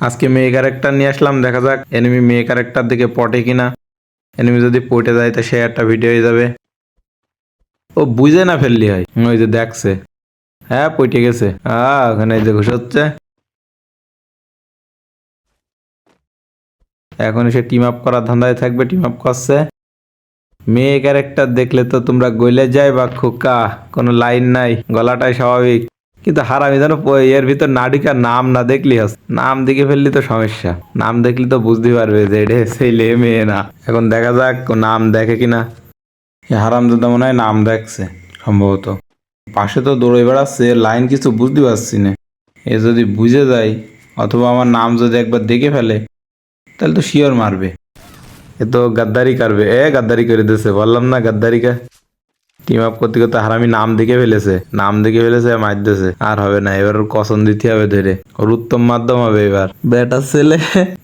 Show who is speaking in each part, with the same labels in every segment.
Speaker 1: আজকে মেয়ে ক্যারেক্টার নিয়ে আসলাম, দেখা যাক এনিমি মেয়ে ক্যারেক্টার দিকে পটে কিনা। এনিমি যদি পটে যায়, তা সে একটা ভিডিও হয়ে যাবে। ও বুঝে না ফেললি হয়। ওই যে দেখছে। হ্যাঁ পটে গেছে। আহ, ওখানে এই যে ঘুষ হচ্ছে। এখন সে টিম আপ করার ধান্দায় থাকবে টিম আপ করছে। মেয়ে ক্যারেক্টার দেখলে তো তোমরা গলে যায় বা খোকা। কোনো লাইন নাই। গলাটাই স্বাভাবিক। কিন্তু হারামি যেন এর ভিতর নাডিকার নাম না দেখলি হাস। নাম দেখে ফেললি তো সমস্যা। নাম দেখলি তো বুঝতে পারবে যে এটা ছেলে, মেয়ে না। এখন দেখা যাক নাম দেখে কিনা। হারাম দাদা মনে হয় নাম দেখছে, সম্ভবত। পাশে তো দৌড়ে বেড়াচ্ছে লাইন কিছু বুঝতে পারছি না। এ যদি বুঝে যায়, অথবা আমার নাম যদি একবার দেখে ফেলে, তাহলে তো শিওর মারবে। এ তো গাদ্দারি করবে। এ গাদ্দারি করে দিয়েছে, বললাম না গাদ্দারি কা টিম আপ করতে করতে হারামি নাম দেখে ফেলেছে, নাম দেখে ফেলেছে মারতেছে। আর হবে না, এবার ওর কসম দিতে হবে ধরে। ওর উত্তম মাধ্যম হবে এবার। বেটা ছেলে,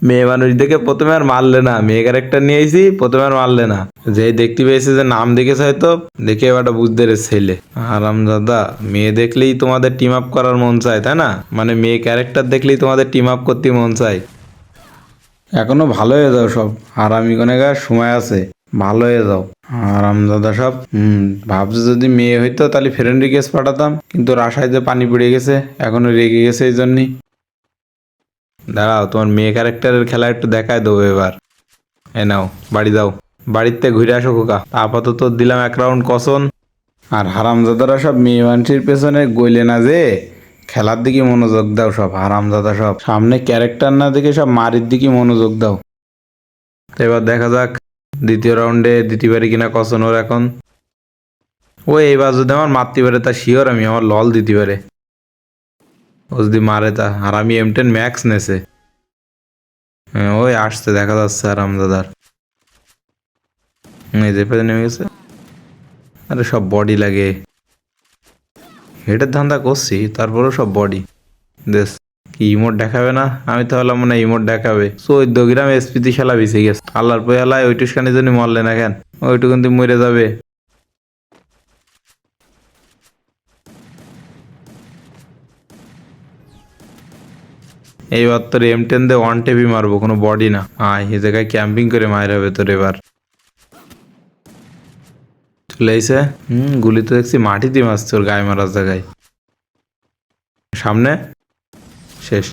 Speaker 1: মেয়ে মানুষ দেখে প্রথমে আর মারলে না। মেয়ে ক্যারেক্টার নিয়ে আইসি প্রথমে আর মারলে না। যে দেখতে পেয়েছে যে নাম দেখেছে হয়তো, দেখে এবারটা বুঝতে রে ছেলে। আরাম দাদা, মেয়ে দেখলেই তোমাদের টিম আপ করার মন চায়, তাই না? মানে মেয়ে ক্যারেক্টার দেখলেই তোমাদের টিম আপ করতে মন চায়। এখনও ভালো হয়ে যাও সব। আরামি গনেগার সময় আছে। ভালো হয়ে যাও আরাম দাদা সব হুম, ভাবছে যদি মেয়ে হইতো তাহলে ফ্রেন্ড রিকোয়েস্ট পাঠাতাম, কিন্তু রাশায় যে পানি পড়ে গেছে, এখনও রেগে গেছে এই জন্যই দাঁড়াও, তোমার মেয়ে ক্যারেক্টারের খেলা একটু দেখায় দেবো এবার। এ নাও, বাড়ি দাও বাড়িতে ঘুরে আসো খোকা। আপাতত দিলাম এক রাউন্ড কসন। আর হারামজাদারা সব মেয়ে মানুষের পেছনে গইলে না যে? খেলার দিকে মনোযোগ দাও সব, হারামজাদা সব। সামনে ক্যারেক্টার না দেখে সব মারির দিকে মনোযোগ দাও। এবার দেখা যাক। দ্বিতীয় রাউন্ডে দিতে পারি কিনা কসন ওর এখন। ও এইবার যদি আমার মারতে পারে তা শিওর আমি আমার লল দিতে পারে ও যদি মারে তা আর আমি এম টেন ম্যাক্স নেছে। হ্যাঁ, ওই আসছে দেখা যাচ্ছে আরামদাদার হুম, এই যে পেছনে নেমে গেছে। আরে সব বডি লাগে। হেডের ধান্দা করছি তারপরেও সব বডি দেশ কি ইমোট দেখাবে না? আমি তো হলাম মনে ইমোট দেখাবে। চোদ্দ গ্রাম এসপিতে শালা বেঁচে গেছে। আল্লাহর পয়ালায় ওইটুসখানি জন্য মরলে না কেন? ওইটুকুন তুই মরে যাবে। এইবার তোর এম টেন দিয়ে ওয়ান টেপি মারবো, কোনো বডি না। আয় এ জায়গায় ক্যাম্পিং করে মায়ের হবে তোর এবার। চলে আইসে হুম গুলি তো দেখছি মাটিতে মারছে ওর গায়ে মারার জায়গায়। সামনে? শেষ।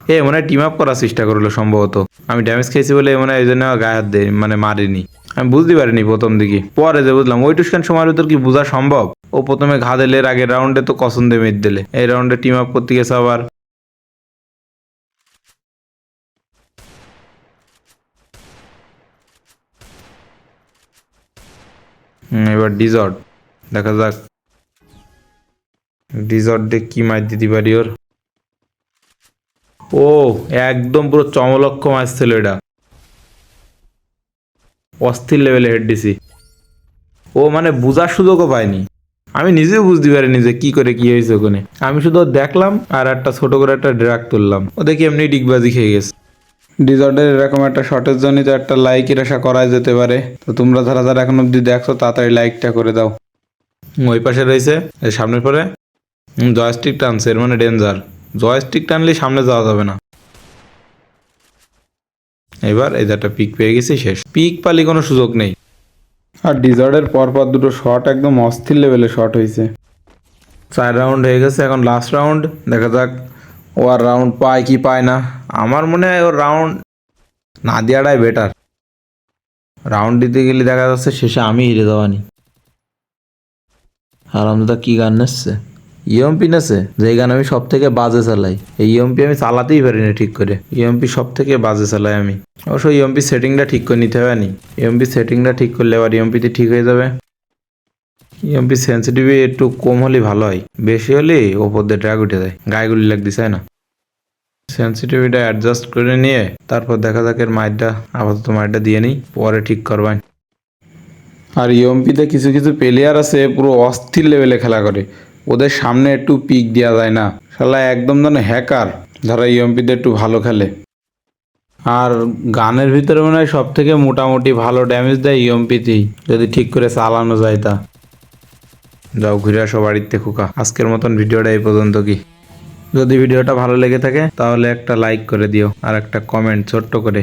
Speaker 1: এ, মনে হয় টিম আপ করার চেষ্টা করল সম্ভবত। আমি ড্যামেজ খেয়েছি বলে মনে হয় এই জন্য গায়ে হাত দেয় মানে মারিনি। আমি বুঝতে পারিনি প্রথম দিকে। পরে যে বুঝলাম ওই টুসকান সময়ের ভিতর কি বোঝা সম্ভব? ও প্রথমে ঘা দিলে আগের রাউন্ডে তো কসন দিয়ে মেরে দিলে। এই রাউন্ডে টিম আপ করতে গেছে আবার। এবার ডিজর্ট দেখা যাক। ডিজর্টে কি মাছ দিতে পারি ওর? ও একদম পুরো চমলক্ষ মাছ ছিল এটা। অস্থির লেভেলে হেড দিছি ও মানে বুঝার সুযোগও পায়নি আমি নিজেও বুঝতে পারিনি যে কি করে কি হয়েছে ওখানে। আমি শুধু দেখলাম আর একটা ছোট করে একটা ড্রাগ তুললাম। ও দেখি এমনি ডিগবাজি খেয়ে গেছে। ডিজর্ডের এরকম একটা শর্টের জন্য তো একটা লাইকের আশা করা যেতে পারে। তো তোমরা যারা যারা এখন অব্দি দেখছ তাড়াতাড়ি লাইকটা করে দাও। ওই পাশে রয়েছে সামনের পরে। জয়স্টিক টানছে এর মানে ডেঞ্জার জয়স্টিক টানলে সামনে যাওয়া যাবে না। এবার এই একটা পিক পেয়ে গেছি শেষ। পিক পালি কোনো সুযোগ নেই। আর ডিজার্টের পরপর দুটো শট একদম অস্থির লেভেলে শট হয়েছে। চার রাউন্ড হয়ে গেছে এখন লাস্ট রাউন্ড দেখা যাক ও আর রাউন্ড পায় কি পায় না। আমার মনে হয় ওর রাউন্ড না দেওয়াটাই বেটার রাউন্ড দিতে গেলে দেখা যাচ্ছে শেষে আমি হিরে দেওয়ানি আরামদাদা কি গান নাচছে? ইএমপি নেছে যে গান আমি সব থেকে বাজে চালাই। এই ইএমপি আমি চালাতেই পারি না ঠিক করে। ইএমপি সব থেকে বাজে চালাই আমি। অবশ্য ইএমপি সেটিংটা ঠিক করে নিতে হবে নি। ইএমপি সেটিংটা ঠিক করলে আবার ইএমপিতে ঠিক হয়ে যাবে। ইএমপি সেন্সিটিভি একটু কম হলে ভালো হয়। বেশি হলে ওপর দিয়ে ড্রাগ উঠে যায়। গায়েগুলি লাগতে চায় না? সেন্সিটিভিটা অ্যাডজাস্ট করে নিয়ে তারপর দেখা যাক এর মাইটটা আপাতত মাইটটা দিয়ে নিই। পরে ঠিক করবেন আর ইএমপিতে কিছু কিছু প্লেয়ার আছে, পুরো অস্থির লেভেলে খেলা করে। ওদের সামনে একটু পিক দেওয়া যায় না। শালা একদম যেন হ্যাকার যারা ইএমপিতে একটু ভালো খেলে। আর গানের ভিতরে মনে হয় সব থেকে মোটামুটি ভালো ড্যামেজ দেয় ইএমপিতেই যদি ঠিক করে চালানো যায় তা। যাও ঘুরে আসো বাড়িতে, খোকা। আজকের মতন ভিডিওটা এই পর্যন্ত কি? যদি ভিডিওটা ভালো লেগে থাকে, তাহলে একটা লাইক করে দিও, আর একটা কমেন্ট ছোট্ট করে।